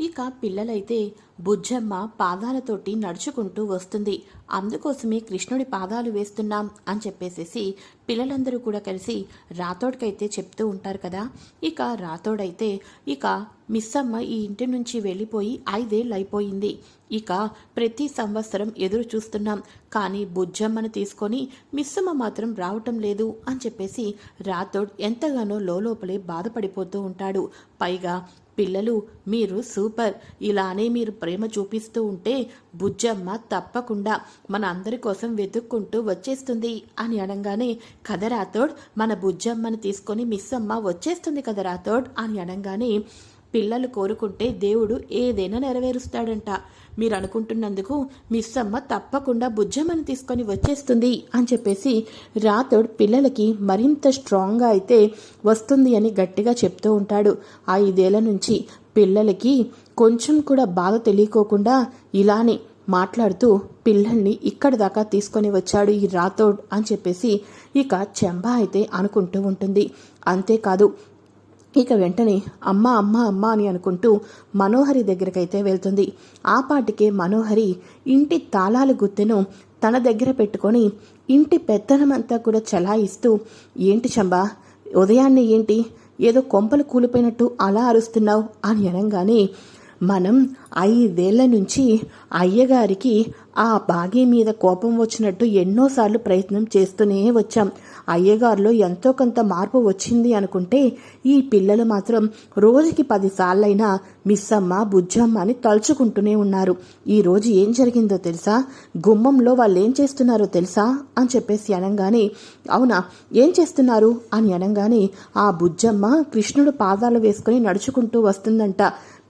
ఇక పిల్లలైతే బుజ్జమ్మ పాదాలతోటి నడుచుకుంటూ వస్తుంది. అందుకోసమే కృష్ణుడి పాదాలు వేస్తున్నాం అని చెప్పేసేసి పిల్లలందరూ కూడా కలిసి రాతోడికైతే చెప్తూ ఉంటారు కదా. ఇక రాతోడైతే ఇక మిస్సమ్మ ఈ ఇంటి నుంచి వెళ్ళిపోయి ఐదేళ్ళు అయిపోయింది ఇక ప్రతి సంవత్సరం ఎదురు చూస్తున్నాం. కానీ బుజ్జమ్మను తీసుకొని మిస్సమ్మ మాత్రం రావటం లేదు అని చెప్పేసి రాతోడ్ ఎంతగానో లోపలే బాధపడిపోతూ ఉంటాడు. పైగా పిల్లలు మీరు సూపర్. ఇలానే మీరు ప్రేమ చూపిస్తూ ఉంటే బుజ్జమ్మ తప్పకుండా మన అందరి కోసం వెతుక్కుంటూ వచ్చేస్తుంది అని అనగానే కథ రాతోడ్ మన బుజ్జమ్మని తీసుకొని మిస్ అమ్మ వచ్చేస్తుంది కథరాథోడ్ అని అనగానే పిల్లలు కోరుకుంటే దేవుడు ఏదైనా నెరవేరుస్తాడంట. మీరు అనుకుంటున్నందుకు మిస్ అమ్మ తప్పకుండా బుజ్జమ్మని తీసుకొని వచ్చేస్తుంది అని చెప్పేసి రాతోడ్ పిల్లలకి మరింత స్ట్రాంగ్గా అయితే వస్తుంది అని గట్టిగా చెప్తూ ఉంటాడు. ఐదేళ్ళ నుంచి పిల్లలకి కొంచెం కూడా బాధ తెలియకోకుండా ఇలానే మాట్లాడుతూ పిల్లల్ని ఇక్కడి దాకా తీసుకొని వచ్చాడు ఈ రాతోడ్ అని చెప్పేసి ఇక చెంబ అయితే అనుకుంటూ ఉంటుంది. అంతేకాదు ఇక వెంటనే అమ్మ అమ్మ అమ్మ అని అనుకుంటూ మనోహరి దగ్గరకైతే వెళ్తుంది. ఆ పాటికే మనోహరి ఇంటి తాళాల గుత్తెను తన దగ్గర పెట్టుకొని ఇంటి పెత్తనమంతా కూడా చలాయిస్తూ ఏంటి చంబా ఉదయాన్నే ఏంటి? ఏదో కొంపలు కూలిపోయినట్టు అలా అరుస్తున్నావు అని అనగానే మనం ఐదేళ్ళ నుంచి అయ్యగారికి ఆ బాగి మీద కోపం వచ్చినట్టు ఎన్నోసార్లు ప్రయత్నం చేస్తూనే వచ్చాం. అయ్యగారిలో ఎంతో కొంత మార్పు వచ్చింది అనుకుంటే ఈ పిల్లలు మాత్రం రోజుకి పదిసార్లైనా మిస్సమ్మ బుజ్జమ్మ అని తలుచుకుంటూనే ఉన్నారు. ఈ రోజు ఏం జరిగిందో తెలుసా? గుమ్మంలో వాళ్ళు ఏం చేస్తున్నారో తెలుసా? అని చెప్పేసి అనగానే అవునా ఏం చేస్తున్నారు? అని అనగానే ఆ బుజ్జమ్మ కృష్ణుడు పాదాలు వేసుకుని నడుచుకుంటూ వస్తుందంట.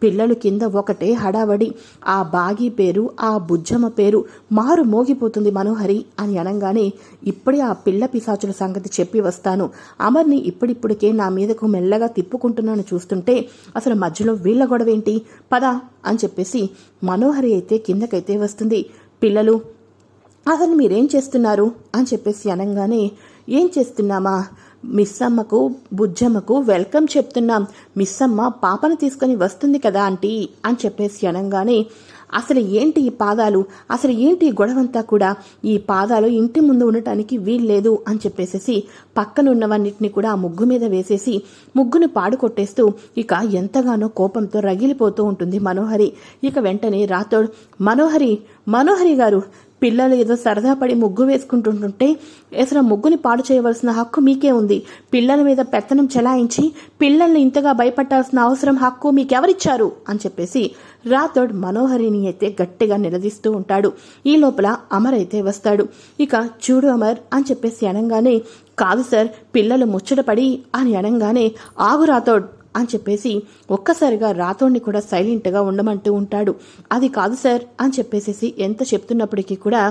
పిల్లలు కింద ఒకటే హడావడి. ఆ బాగి పేరు ఆ బుజ్జమ్మ పేరు మారు మోగిపోతుంది మనోహరి అని అనగానే ఇప్పుడే ఆ పిల్ల పిశాచుల సంగతి చెప్పి వస్తాను. అమర్ని ఇప్పుడిప్పుడికే నా మీదకు మెల్లగా తిప్పుకుంటున్నాను చూస్తుంటే అసలు మధ్యలో వీళ్ళ గొడవేంటి? పద అని చెప్పేసి మనోహరి అయితే కిందకైతే వస్తుంది. పిల్లలు అసలు మీరేం చేస్తున్నారు? అని చెప్పేసి అనగానే ఏం చేస్తున్నామా? మిస్సమ్మకు బుజ్జమ్మకు వెల్కమ్ చెప్తున్నాం. మిస్సమ్మ పాపను తీసుకొని వస్తుంది కదా ఆంటీ అని చెప్పేసి అనగానే అసలు ఏంటి ఈ పాదాలు? అసలు ఏంటి ఈ గొడవంతా కూడా? ఈ పాదాలు ఇంటి ముందు ఉండటానికి వీల్లేదు అని చెప్పేసేసి పక్కనున్నవన్నిటిని కూడా ఆ ముగ్గు మీద వేసేసి ముగ్గును పాడు కొట్టేస్తూ ఇక ఎంతగానో కోపంతో రగిలిపోతూ ఉంటుంది మనోహరి. ఇక వెంటనే రాతోడు మనోహరి మనోహరి గారు పిల్లలు ఏదో సరదా పడి ముగ్గు వేసుకుంటుంటుంటే అసలు ముగ్గుని పాడు చేయవలసిన హక్కు మీకే ఉంది. పిల్లల మీద పెత్తనం చెలాయించి పిల్లల్ని ఇంతగా భయపట్టాల్సిన అవసరం హక్కు మీకెవరిచ్చారు? అని చెప్పేసి రాథోడ్ మనోహరిని అయితే గట్టిగా నిలదీస్తూ ఉంటాడు. ఈ లోపల అమర్ అయితే వస్తాడు. ఇక చూడు అమర్ అని చెప్పేసి అనగానే కాదు సార్ పిల్లలు ముచ్చటపడి అని అనగానే ఆగు రాథోడ్ అని చెప్పేసి ఒక్కసారిగా రాతోడిని కూడా సైలెంట్గా ఉండమంటూ ఉంటాడు. అది కాదు సార్ అని చెప్పేసేసి ఎంత చెప్తున్నప్పటికీ కూడా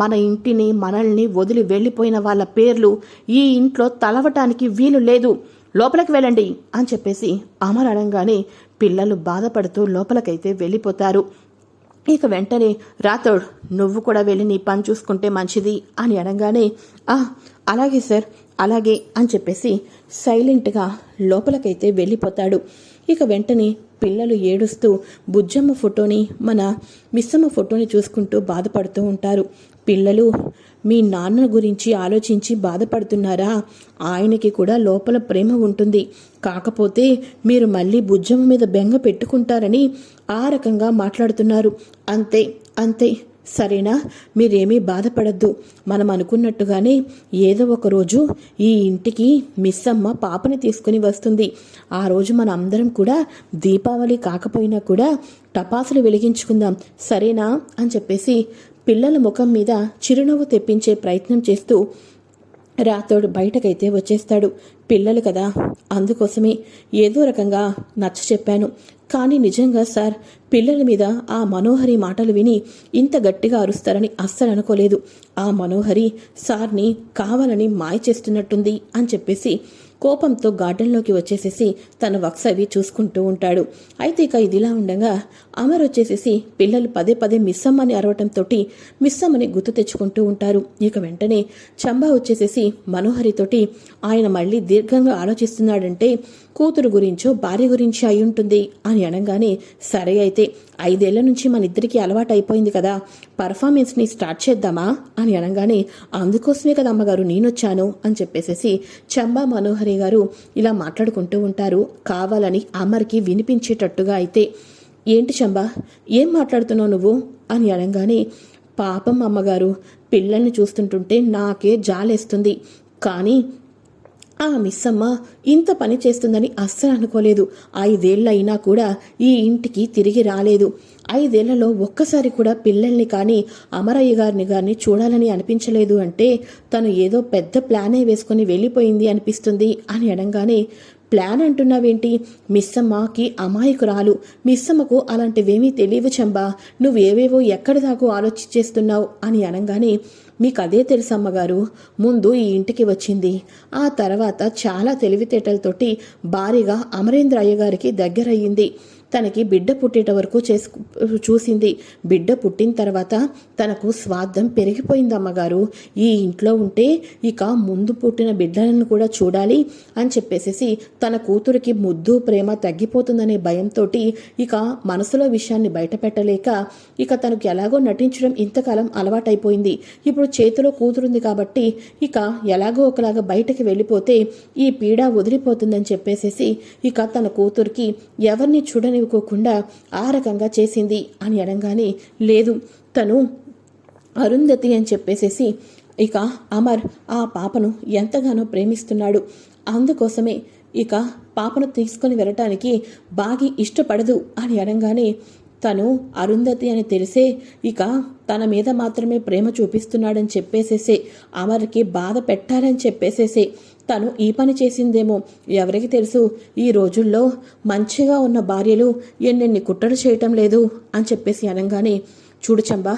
మన ఇంటిని మనల్ని వదిలి వెళ్ళిపోయిన వాళ్ళ పేర్లు ఈ ఇంట్లో తలవటానికి వీలు లేదు. లోపలికి వెళ్ళండి అని చెప్పేసి అమర్ అనగానే పిల్లలు బాధపడుతూ లోపలికైతే వెళ్ళిపోతారు. ఇక వెంటనే రాథోడ్ నువ్వు కూడా వెళ్ళి నీ పని చూసుకుంటే మంచిది అని అనగానే ఆ అలాగే సార్ అలాగే అని చెప్పేసి సైలెంట్గా లోపలకైతే వెళ్ళిపోతాడు. ఇక వెంటనే పిల్లలు ఏడుస్తూ బుజ్జమ్మ ఫోటోని మన మిస్సమ్మ ఫోటోని చూసుకుంటూ బాధపడుతూ ఉంటారు. పిల్లలు మీ నాన్న గురించి ఆలోచించి బాధపడుతున్నారా? ఆయనకి కూడా లోపల ప్రేమ ఉంటుంది. కాకపోతే మీరు మళ్ళీ బుజ్జమ్మ మీద బెంగ పెట్టుకుంటారని ఆ రకంగా మాట్లాడుతున్నారు. అంతే అంతే. సరేనా? మీరేమీ బాధపడద్దు. మనం అనుకున్నట్టుగానే ఏదో ఒక రోజు ఈ ఇంటికి మిస్ అమ్మ పాపని తీసుకుని వస్తుంది. ఆ రోజు మన అందరం కూడా దీపావళి కాకపోయినా కూడా టపాసులు వెలిగించుకుందాం. సరేనా? అని చెప్పేసి పిల్లల ముఖం మీద చిరునవ్వు తెప్పించే ప్రయత్నం చేస్తూ రాతోడు బయటకైతే వచ్చేస్తాడు. పిల్లలు కదా అందుకోసమే ఏదో రకంగా నచ్చ చెప్పాను. కానీ నిజంగా సార్ పిల్లల మీద ఆ మనోహరి మాటలు విని ఇంత గట్టిగా అరుస్తారని అస్సలు అనుకోలేదు. ఆ మనోహరి సార్ని కావాలని మాయ చేస్తున్నట్టుంది అని చెప్పేసి కోపంతో గార్డెన్లోకి వచ్చేసేసి తన వర్క్స్ అవి చూసుకుంటూ ఉంటాడు. అయితే ఇక ఇదిలా ఉండగా అమర్ వచ్చేసేసి పిల్లలు పదే పదే మిస్ అని అరవటంతో మిస్సమ్మని గుర్తు తెచ్చుకుంటూ ఉంటారు. ఇక వెంటనే చంబా వచ్చేసేసి మనోహరితోటి ఆయన మళ్ళీ దీర్ఘంగా ఆలోచిస్తున్నాడంటే కూతురు గురించో భార్య గురించి అయి ఉంటుంది అని అనగానే సరే అయితే ఐదేళ్ళ నుంచి మన ఇద్దరికి అలవాటు అయిపోయింది కదా పర్ఫార్మెన్స్ని స్టార్ట్ చేద్దామా అని అనగానే అందుకోసమే కదా అమ్మగారు నేనొచ్చాను అని చెప్పేసేసి చంబా మనోహరి గారు ఇలా మాట్లాడుకుంటూ ఉంటారు. కావాలని అమర్కి వినిపించేటట్టుగా అయితే ఏంటి చంబా? ఏం మాట్లాడుతున్నావు నువ్వు? అని అనగానే పాపం అమ్మగారు పిల్లల్ని చూస్తుంటుంటే నాకే జాలేస్తుంది. కానీ ఆ మిస్సమ్మ ఇంత పని చేస్తుందని అస్సలు అనుకోలేదు. ఐదేళ్ళైనా కూడా ఈ ఇంటికి తిరిగి రాలేదు. ఐదేళ్ళలో ఒక్కసారి కూడా పిల్లల్ని కానీ అమరయ్య గారిని కానీ చూడాలని అనిపించలేదు అంటే తను ఏదో పెద్ద ప్లానే వేసుకుని వెళ్ళిపోయింది అనిపిస్తుంది అని అనగానే ప్లాన్ అంటున్నావేంటి? మిస్సమ్మకి అమాయకురాలు. మిస్సమ్మకు అలాంటివేమీ తెలియవు చంబా. నువ్వేవేవో ఎక్కడి దాకా ఆలోచించేస్తున్నావు అని అనగానే మీకు అదే తెలుసు అమ్మగారు ముందు ఈ ఇంటికి వచ్చింది. ఆ తర్వాత చాలా తెలివితేటలతోటి భారీగా అమరేంద్ర అయ్య గారికి దగ్గరయ్యింది. తనకి బిడ్డ పుట్టేట వరకు చేసుకు చూసింది. బిడ్డ పుట్టిన తర్వాత తనకు స్వార్థం పెరిగిపోయింది అమ్మగారు. ఈ ఇంట్లో ఉంటే ఇక ముందు పుట్టిన బిడ్డలను కూడా చూడాలి అని చెప్పేసేసి తన కూతురికి ముద్దు ప్రేమ తగ్గిపోతుందనే భయంతో ఇక మనసులో విషయాన్ని బయట పెట్టలేక ఇక తనకు ఎలాగో నటించడం ఇంతకాలం అలవాటైపోయింది. ఇప్పుడు చేతిలో కూతురుంది కాబట్టి ఇక ఎలాగో ఒకలాగా బయటకి వెళ్ళిపోతే ఈ పీడ వదిలిపోతుందని చెప్పేసేసి ఇక తన కూతురికి ఎవరిని చూడని చూడనివ్వకోకుండా ఆ రకంగా చేసింది అని అనగానే లేదు తను అరుంధతి అని చెప్పేసేసి ఇక అమర్ ఆ పాపను ఎంతగానో ప్రేమిస్తున్నాడు. అందుకోసమే ఇక పాపను తీసుకొని వెళ్ళటానికి బాగి ఇష్టపడదు అని అనగానే తను అరుంధతి అని తెలిసే ఇక తన మీద మాత్రమే ప్రేమ చూపిస్తున్నాడని చెప్పేసేసే అమర్కి బాధ పెట్టాలని చెప్పేసేసే తను ఈ పని చేసిందేమో ఎవరికి తెలుసు. ఈ రోజుల్లో మంచిగా ఉన్న భార్యలు ఎన్నెన్ని కుట్రలు చేయటం లేదు అని చెప్పేసి అనగానే చూడు చంబా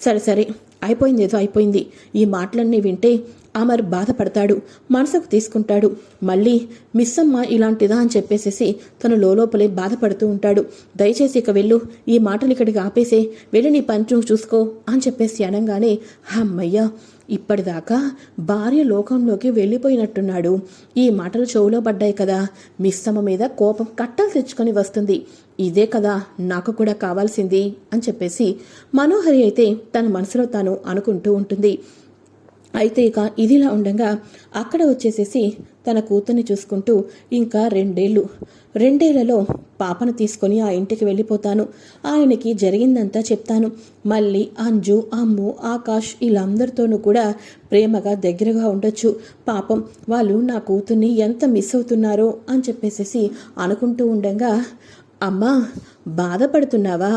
సరే సరే అయిపోయింది ఏదో అయిపోయింది. ఈ మాటలన్నీ వింటే అమర్ బాధపడతాడు మనసుకు తీసుకుంటాడు. మళ్ళీ మిస్ అమ్మ ఇలాంటిదా అని చెప్పేసేసి తను లోపలే బాధపడుతూ ఉంటాడు. దయచేసి ఇక వెళ్ళు ఈ మాటలు ఇక్కడికి ఆపేసే వెళ్ళి నీ పంచు చూసుకో అని చెప్పేసి అనగానే అమ్మయ్యా ఇప్పటిదాకా భార్య లోకంలోకి వెళ్ళిపోయినట్టున్నాడు. ఈ మాటలు చెవులో పడ్డాయి కదా. మిస్సమ్మ మీద కోపం కట్టలు తెచ్చుకొని వస్తుంది. ఇదే కదా నాకు కూడా కావాల్సింది అని చెప్పేసి మనోహరి అయితే తన మనసులో తాను అనుకుంటూ ఉంటుంది. అయితే ఇక ఇదిలా ఉండగా అక్కడ వచ్చేసేసి తన కూతుర్ని చూసుకుంటూ ఇంకా రెండేళ్ళు. రెండేళ్ళలో పాపను తీసుకొని ఆ ఇంటికి వెళ్ళిపోతాను. ఆయనకి జరిగిందంతా చెప్తాను. మళ్ళీ అంజు అమ్ము ఆకాష్ వీళ్ళందరితోనూ కూడా ప్రేమగా దగ్గరగా ఉండొచ్చు. పాపం వాళ్ళు నా కూతుర్ని ఎంత మిస్ అవుతున్నారో అని చెప్పేసేసి అనుకుంటూ ఉండగా అమ్మా బాధపడుతున్నావా?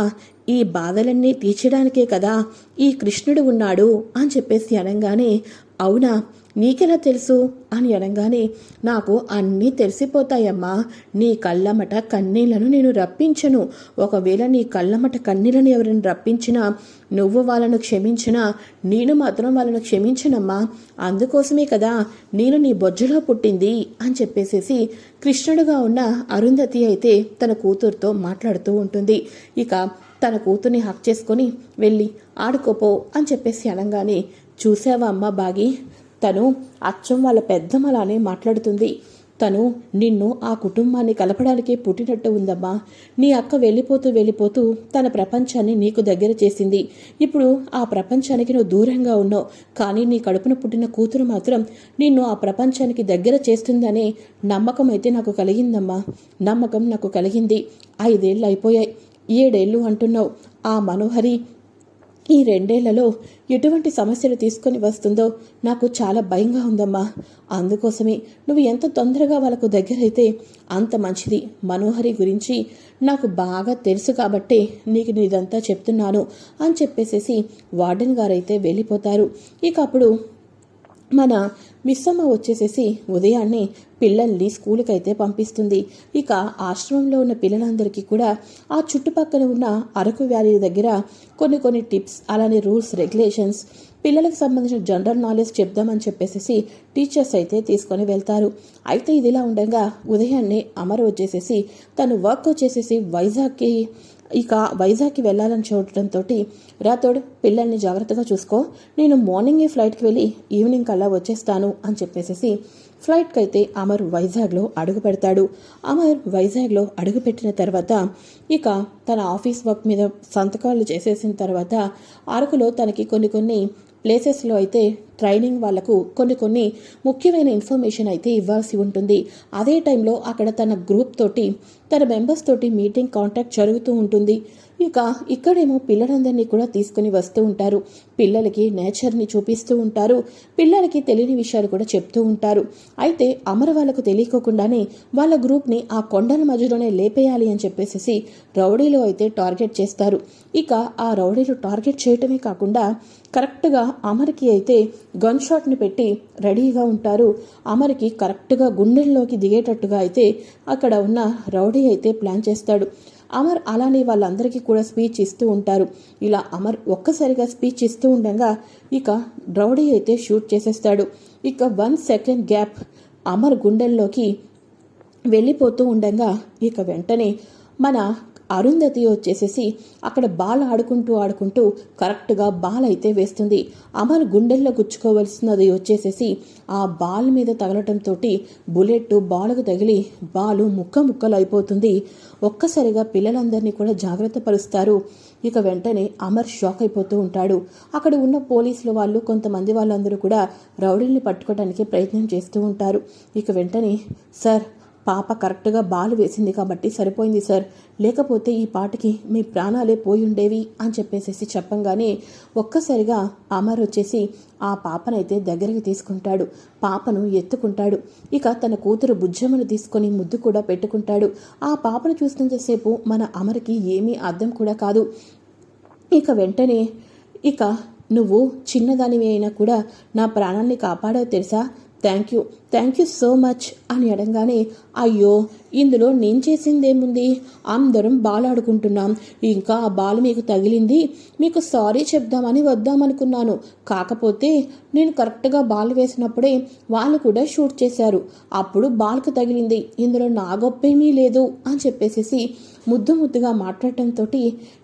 ఈ బాధలన్నీ తీర్చడానికే కదా ఈ కృష్ణుడు ఉన్నాడు అని చెప్పేసి అనగానే అవునా? నీకెలా తెలుసు? అని అనగానే నాకు అన్నీ తెలిసిపోతాయమ్మా. నీ కళ్ళమట కన్నీళ్ళను నేను రప్పించను. ఒకవేళ నీ కళ్ళమట కన్నీళ్ళను ఎవరిని రప్పించినా నువ్వు వాళ్ళను క్షమించినా నేను మాత్రం వాళ్ళను క్షమించనమ్మా. అందుకోసమే కదా నేను నీ బొజ్జులో పుట్టింది అని చెప్పేసేసి కృష్ణుడుగా ఉన్న అరుంధతి అయితే తన కూతురుతో మాట్లాడుతూ ఉంటుంది. ఇక తన కూతుర్ని హక్ చేసుకొని వెళ్ళి ఆడుకోపో అని చెప్పేసి అనగానే చూసావా అమ్మ బాగి? తను అచ్చం వాళ్ళ పెద్దమ్మలానే మాట్లాడుతుంది. తను నిన్ను ఆ కుటుంబాన్ని కలపడానికి పుట్టినట్టు ఉందమ్మా. నీ అక్క వెళ్ళిపోతూ వెళ్ళిపోతూ తన ప్రపంచాన్ని నీకు దగ్గర చేసింది. ఇప్పుడు ఆ ప్రపంచానికి నువ్వు దూరంగా ఉన్నావు. కానీ నీ కడుపున పుట్టిన కూతురు మాత్రం నిన్ను ఆ ప్రపంచానికి దగ్గర చేస్తుందనే నమ్మకం అయితే నాకు కలిగిందమ్మా. నమ్మకం నాకు కలిగింది. ఐదేళ్ళు అయిపోయాయి. ఏడేళ్ళు అంటున్నావు. ఆ మనోహరి ఈ రెండేళ్ళలో ఎటువంటి సమస్యలు తీసుకొని వస్తుందో నాకు చాలా భయంగా ఉందమ్మా. అందుకోసమే నువ్వు ఎంత తొందరగా వాళ్ళకు దగ్గరైతే అంత మంచిది. మనోహరి గురించి నాకు బాగా తెలుసు కాబట్టే నీకు నేను ఇదంతా చెప్తున్నాను అని చెప్పేసేసి వార్డెన్ గారైతే వెళ్ళిపోతారు. ఇక అప్పుడు మన మిస్సమ్మ వచ్చేసేసి ఉదయాన్నే పిల్లల్ని స్కూల్కి అయితే పంపిస్తుంది. ఇక ఆశ్రమంలో ఉన్న పిల్లలందరికీ కూడా ఆ చుట్టుపక్కల ఉన్న అరకు వ్యాలీ దగ్గర కొన్ని కొన్ని టిప్స్ అలానే రూల్స్ రెగ్యులేషన్స్ పిల్లలకు సంబంధించిన జనరల్ నాలెడ్జ్ చెప్దామని చెప్పేసి టీచర్స్ అయితే తీసుకొని వెళ్తారు. అయితే ఇదిలా ఉండగా ఉదయాన్నే అమర్ వచ్చేసేసి తను వర్క్ వచ్చేసేసి వైజాగ్కి ఇక వైజాగ్కి వెళ్ళాలని చూడటంతో రాతోడు పిల్లల్ని జాగ్రత్తగా చూసుకో. నేను మార్నింగే ఫ్లైట్కి వెళ్ళి ఈవినింగ్ కల్లా వచ్చేస్తాను అని చెప్పేసేసి ఫ్లైట్కి అయితే అమర్ వైజాగ్లో అడుగు పెడతాడు. అమర్ వైజాగ్లో అడుగు పెట్టిన తర్వాత ఇక తన ఆఫీస్ వర్క్ మీద సంతకాలు చేసేసిన తర్వాత అరకులో తనకి కొన్ని కొన్ని ప్లేసెస్లో అయితే ట్రైనింగ్ వాళ్ళకు కొన్ని కొన్ని ముఖ్యమైన ఇన్ఫర్మేషన్ అయితే ఇవ్వాల్సి ఉంటుంది. అదే టైంలో అక్కడ తన గ్రూప్ తోటి తన మెంబర్స్ తోటి మీటింగ్ కాంటాక్ట్ జరుగుతూ ఉంటుంది. ఇక ఇక్కడేమో పిల్లలందరినీ కూడా తీసుకుని వస్తూ ఉంటారు. పిల్లలకి నేచర్ని చూపిస్తూ ఉంటారు. పిల్లలకి తెలియని విషయాలు కూడా చెప్తూ ఉంటారు. అయితే అమర వాళ్ళకు తెలియకోకుండానే వాళ్ళ గ్రూప్ని ఆ కొండల మధ్యలోనే లేపేయాలి అని చెప్పేసి రౌడీలో అయితే టార్గెట్ చేస్తారు. ఇక ఆ రౌడీలు టార్గెట్ చేయటమే కాకుండా కరెక్ట్గా అమర్కి అయితే గన్ షాట్ని పెట్టి రెడీగా ఉంటారు. అమర్కి కరెక్ట్గా గుండెల్లోకి దిగేటట్టుగా అయితే అక్కడ ఉన్న రౌడీ అయితే ప్లాన్ చేస్తాడు. అమర్ అలానే వాళ్ళందరికీ కూడా స్పీచ్ ఇస్తూ ఉంటారు. ఇలా అమర్ ఒక్కసారిగా స్పీచ్ ఇస్తూ ఉండగా ఇక రౌడీ అయితే షూట్ చేసేస్తాడు. ఇక వన్ సెకండ్ గ్యాప్ అమర్ గుండెల్లోకి వెళ్ళిపోతూ ఉండగా ఇక వెంటనే మన అరుంధతి వచ్చేసేసి అక్కడ బాల్ ఆడుకుంటూ ఆడుకుంటూ కరెక్ట్గా బాల్ అయితే వేస్తుంది. అమర్ గుండెల్లో గుచ్చుకోవలసినది వచ్చేసేసి ఆ బాల్ మీద తగలటంతో బుల్లెట్ బాలుకు తగిలి బాలు ముక్క ముక్కలు అయిపోతుంది ఒక్కసారిగా పిల్లలందరినీ కూడా జాగ్రత్త పరుస్తారు. ఇక వెంటనే అమర్ షాక్ అయిపోతూ ఉంటాడు. అక్కడ ఉన్న పోలీసులు వాళ్ళు కొంతమంది వాళ్ళందరూ కూడా రౌడీల్ని పట్టుకోవడానికి ప్రయత్నం చేస్తూ ఉంటారు. ఇక వెంటనే సార్ పాప కరెక్ట్గా బాలు వేసింది కాబట్టి సరిపోయింది సార్. లేకపోతే ఈ పాటకి మీ ప్రాణాలే పోయి ఉండేవి అని చెప్పేసేసి చెప్పంగానే ఒక్కసారిగా అమర్ వచ్చేసి ఆ పాపనైతే దగ్గరికి తీసుకుంటాడు. పాపను ఎత్తుకుంటాడు. ఇక తన కూతురు బుజ్జమ్మను తీసుకొని ముద్దు కూడా పెట్టుకుంటాడు. ఆ పాపను చూసినంతసేపు మన అమర్కి ఏమీ అర్థం కూడా కాదు. ఇక వెంటనే ఇక నువ్వు చిన్నదానివి అయినా కూడా నా ప్రాణాన్ని కాపాడావు తెలుసా? Thank you. Thank you so much అని అడగానే అయ్యో ఇందులో నేను చేసిందేముంది? అందరం బాల్ ఆడుకుంటున్నాం ఇంకా ఆ బాల్ మీకు తగిలింది? మీకు సారీ చెప్దామని వద్దామనుకున్నాను. కాకపోతే నేను కరెక్ట్గా బాల్ వేసినప్పుడే వాళ్ళు కూడా షూట్ చేశారు. అప్పుడు బాల్కు తగిలింది. ఇందులో నా గొప్పేమీ లేదు అని చెప్పేసేసి ముద్దు ముద్దుగా మాట్లాడటంతో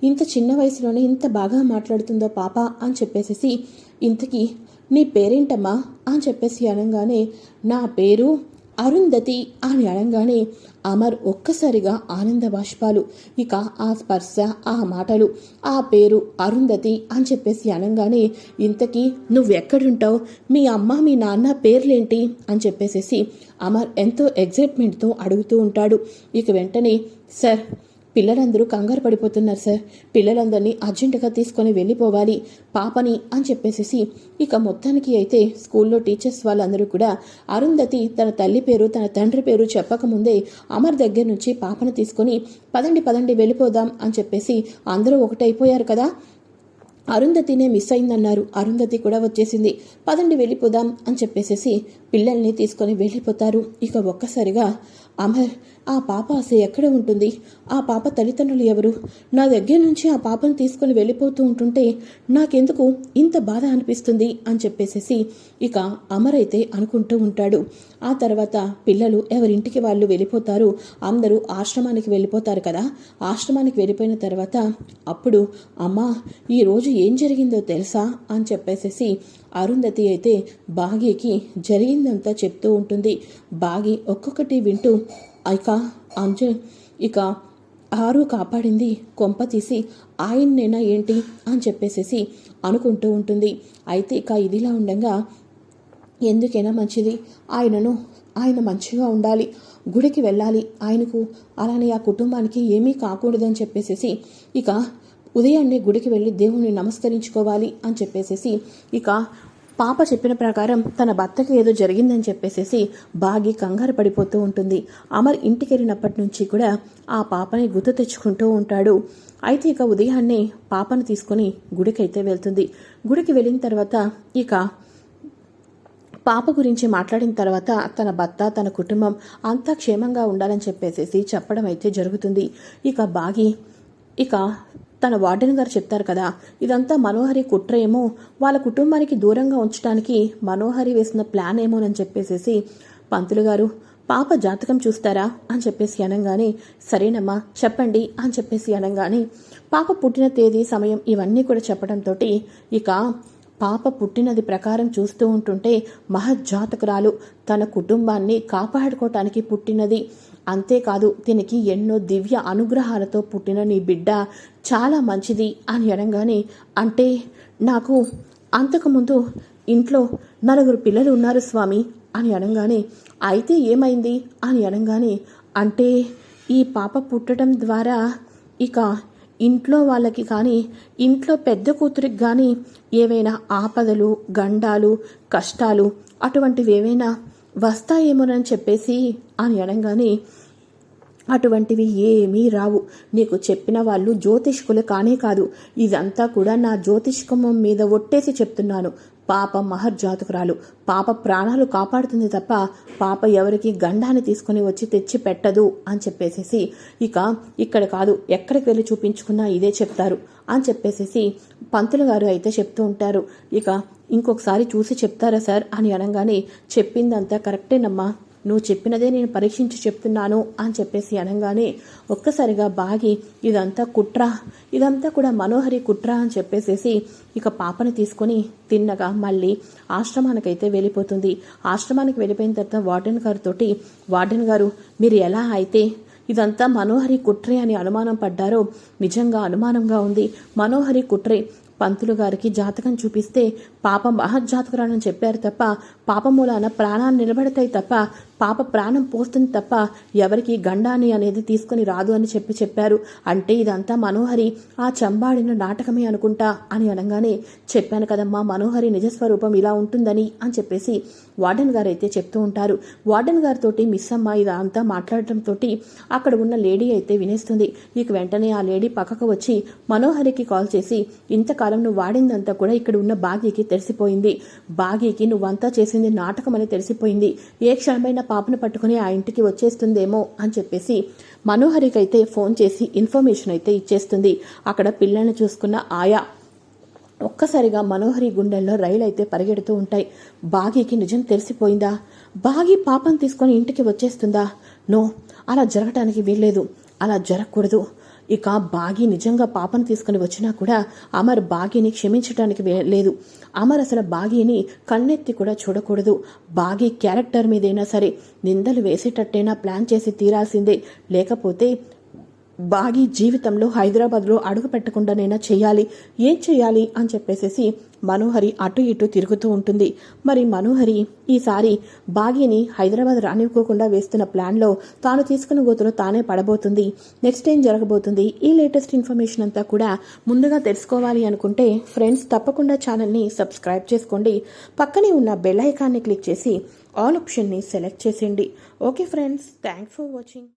ఇంత చిన్న వయసులోనే ఇంత బాగా మాట్లాడుతుందో పాప అని చెప్పేసేసి ఇంతకీ నీ పేరేంటమ్మా? అని చెప్పేసి అనగానే నా పేరు అరుంధతి అని అనగానే అమర్ ఒక్కసారిగా ఆనంద బాష్పాలు ఇక ఆ స్పర్శ ఆ మాటలు ఆ పేరు అరుంధతి అని చెప్పేసి అనగానే ఇంతకీ నువ్వెక్కడుంటావు? మీ అమ్మ మీ నాన్న పేర్లేంటి? అని చెప్పేసేసి అమర్ ఎంతో ఎగ్జైట్మెంట్తో అడుగుతూ ఉంటాడు. ఇక వెంటనే సార్ పిల్లలందరూ కంగారు పడిపోతున్నారు సార్. పిల్లలందరినీ అర్జెంటుగా తీసుకొని వెళ్ళిపోవాలి పాపని అని చెప్పేసేసి ఇక మొత్తానికి అయితే స్కూల్లో టీచర్స్ వాళ్ళందరూ కూడా అరుంధతి తన తల్లి పేరు తన తండ్రి పేరు చెప్పకముందే అమర్ దగ్గర నుంచి పాపను తీసుకొని పదండి పదండి వెళ్ళిపోదాం అని చెప్పేసి అందరూ ఒకటైపోయారు కదా. అరుంధతినే మిస్ అయిందన్నారు. అరుంధతి కూడా వచ్చేసింది. పదండి వెళ్ళిపోదాం అని చెప్పేసేసి పిల్లల్ని తీసుకొని వెళ్ళిపోతారు. ఇక ఒక్కసారిగా అమర్ ఆ పాప అసలు ఎక్కడ ఉంటుంది? ఆ పాప తల్లిదండ్రులు ఎవరు? నా దగ్గర నుంచి ఆ పాపను తీసుకొని వెళ్ళిపోతూ ఉంటుంటే నాకెందుకు ఇంత బాధ అనిపిస్తుంది అని చెప్పేసేసి ఇక అమర్ అయితే అనుకుంటూ ఉంటాడు. ఆ తర్వాత పిల్లలు ఎవరింటికి వాళ్ళు వెళ్ళిపోతారు? అందరూ ఆశ్రమానికి వెళ్ళిపోతారు కదా? ఆశ్రమానికి వెళ్ళిపోయిన తర్వాత అప్పుడు అమ్మా ఈరోజు ఏం జరిగిందో తెలుసా? అని చెప్పేసేసి అరుంధతి అయితే బాగీకి జరిగిందంతా చెప్తూ ఉంటుంది. బాగి ఒక్కొక్కటి వింటూ ఇక అంజ ఇక ఆరు కాపాడింది. కొంప తీసి ఆయన్నేనా ఏంటి? అని చెప్పేసేసి అనుకుంటూ ఉంటుంది. అయితే ఇక ఇదిలా ఉండగా ఎందుకైనా మంచిది. ఆయనను ఆయన మంచిగా ఉండాలి. గుడికి వెళ్ళాలి. ఆయనకు అలానే ఆ కుటుంబానికి ఏమీ కాకూడదని చెప్పేసేసి ఇక ఉదయాన్నే గుడికి వెళ్ళి దేవుణ్ణి నమస్కరించుకోవాలి అని చెప్పేసేసి ఇక పాప చెప్పిన ప్రకారం తన భర్తకి ఏదో జరిగిందని చెప్పేసేసి బాగి కంగారు పడిపోతూ ఉంటుంది. అమర్ ఇంటికి వెళ్ళినప్పటి నుంచి కూడా ఆ పాపని గుర్తు తెచ్చుకుంటూ ఉంటాడు. అయితే ఇక ఉదయాన్నే పాపను తీసుకొని గుడికైతే వెళ్తుంది. గుడికి వెళ్ళిన తర్వాత ఇక పాప గురించి మాట్లాడిన తర్వాత తన భర్త తన కుటుంబం అంతా క్షేమంగా ఉండాలని చెప్పేసేసి చెప్పడం అయితే జరుగుతుంది. ఇక బాగి ఇక తన వార్డెన్ గారు చెప్తారు కదా ఇదంతా మనోహరి కుట్ర ఏమో వాళ్ళ కుటుంబానికి దూరంగా ఉంచడానికి మనోహరి వేసిన ప్లాన్ ఏమోనని చెప్పేసేసి పంతులు గారు పాప జాతకం చూస్తారా అని చెప్పేసి అనగానే సరేనమ్మా చెప్పండి అని చెప్పేసి అనగానే పాప పుట్టిన తేదీ సమయం ఇవన్నీ కూడా చెప్పడంతో ఇక పాప పుట్టినది ప్రకారం చూస్తూ ఉంటుంటే మహజ్జాతకురాలు తన కుటుంబాన్ని కాపాడుకోవటానికి పుట్టినది అంతేకాదు దీనికి ఎన్నో దివ్య అనుగ్రహాలతో పుట్టిన నీ బిడ్డ చాలా మంచిది అని అనగానే అంటే నాకు అంతకుముందు ఇంట్లో నలుగురు పిల్లలు ఉన్నారు స్వామి అని అనగానే అయితే ఏమైంది అని అనగానే అంటే ఈ పాప పుట్టడం ద్వారా ఇక ఇంట్లో వాళ్ళకి కానీ ఇంట్లో పెద్ద కూతురికి కానీ ఏవైనా ఆపదలు గండాలు కష్టాలు అటువంటివి ఏవైనా వస్తాయేమోనని చెప్పేసి అని అనగానే అటువంటివి ఏమీ రావు. నీకు చెప్పిన వాళ్ళు జ్యోతిష్కులు కానే కాదు. ఇదంతా కూడా నా జ్యోతిష్కమం మీద ఒట్టేసి చెప్తున్నాను. పాప మహర్జాతకురాలు. పాప ప్రాణాలు కాపాడుతుంది తప్ప పాప ఎవరికి గండాన్ని తీసుకుని వచ్చి తెచ్చి పెట్టదు అని చెప్పేసేసి ఇక ఇక్కడ కాదు. ఎక్కడికి వెళ్ళి చూపించుకున్నా ఇదే చెప్తారు అని చెప్పేసేసి పంతులు గారు అయితే చెప్తూ ఉంటారు. ఇక ఇంకొకసారి చూసి చెప్తారా సార్? అని అనగానే చెప్పిందంతా కరెక్టేనమ్మా. నువ్వు చెప్పినదే నేను పరీక్షించి చెప్తున్నాను అని చెప్పేసి అనగానే ఒక్కసారిగా బాగి ఇదంతా కుట్ర ఇదంతా కూడా మనోహరి కుట్ర అని చెప్పేసేసి ఇక పాపని తీసుకొని తిన్నగా మళ్ళీ ఆశ్రమానికైతే వెళ్ళిపోతుంది. ఆశ్రమానికి వెళ్ళిపోయిన తర్వాత వార్డెన్ గారితోటి వార్డెన్ గారు మీరు ఎలా అయితే ఇదంతా మనోహరి కుట్రే అని అనుమానం పడ్డారో నిజంగా అనుమానంగా ఉంది. మనోహరి కుట్రే పంతులు గారికి జాతకం చూపిస్తే పాప మహజ్జాతకురాలని చెప్పారు తప్ప పాప మూలాన ప్రాణాలు నిలబడతాయి తప్ప పాప ప్రాణం పోస్తుంది తప్ప ఎవరికి గండాని అనేది తీసుకుని రాదు అని చెప్పి చెప్పారు. అంటే ఇదంతా మనోహరి ఆ చంబాడిన నాటకమే అనుకుంటా అని అనగానే చెప్పాను కదమ్మా మనోహరి నిజస్వరూపం ఇలా ఉంటుందని అని చెప్పేసి వార్డెన్ గారు అయితే చెప్తూ ఉంటారు. వార్డెన్ గారితో మిస్ అమ్మ ఇదంతా మాట్లాడటంతో అక్కడ ఉన్న లేడీ అయితే వినేస్తుంది. ఇక వెంటనే ఆ లేడీ పక్కకు వచ్చి మనోహరికి కాల్ చేసి ఇంతకాలం నువ్వు వాడిందంతా కూడా ఇక్కడ ఉన్న బాగీకి తెలిసిపోయింది. బాగీకి నువ్వంతా చేసింది నాటకం అని తెలిసిపోయింది. ఏ క్షణమైన పాపను పట్టుకుని ఆ ఇంటికి వచ్చేస్తుందేమో అని చెప్పేసి మనోహరికి అయితే ఫోన్ చేసి ఇన్ఫర్మేషన్ అయితే ఇచ్చేస్తుంది. అక్కడ పిల్లల్ని చూసుకున్న ఆయా ఒక్కసారిగా మనోహరి గుండెల్లో రైలు అయితే పరిగెడుతూ ఉంటాయి. బాగీకి నిజం తెలిసిపోయిందా? బాగి పాపం తీసుకొని ఇంటికి వచ్చేస్తుందా? నో అలా జరగటానికి వీల్లేదు. అలా జరగకూడదు. ఇక బాగి నిజంగా పాపను తీసుకుని వచ్చినా కూడా అమర్ బాగిని క్షమించడానికి లేదు. అమర్ అసలు బాగీని కన్నెత్తి కూడా చూడకూడదు. బాగి క్యారెక్టర్ మీదైనా సరే నిందలు వేసేటట్టైనా ప్లాన్ చేసి తీరాల్సిందే. లేకపోతే బాగి జీవితంలో హైదరాబాద్లో అడుగు పెట్టకుండానైనా చేయాలి. ఏం చేయాలి అని చెప్పేసేసి మనోహరి అటు ఇటు తిరుగుతూ ఉంటుంది. మరి మనోహరి ఈసారి బాగీని హైదరాబాద్ రానివ్వకుండా వేస్తున్న ప్లాన్లో తాను తీసుకున్న గోతులు తానే పడబోతుంది. నెక్స్ట్ ఏం జరగబోతుంది? ఈ లేటెస్ట్ ఇన్ఫర్మేషన్ అంతా కూడా ముందుగా తెలుసుకోవాలి అనుకుంటే ఫ్రెండ్స్ తప్పకుండా ఛానల్ని సబ్స్క్రైబ్ చేసుకోండి. పక్కనే ఉన్న బెల్ ఐకాన్ని క్లిక్ చేసి ఆల్ ఆప్షన్ని సెలెక్ట్ చేసేయండి. Okay friends thanks for watching.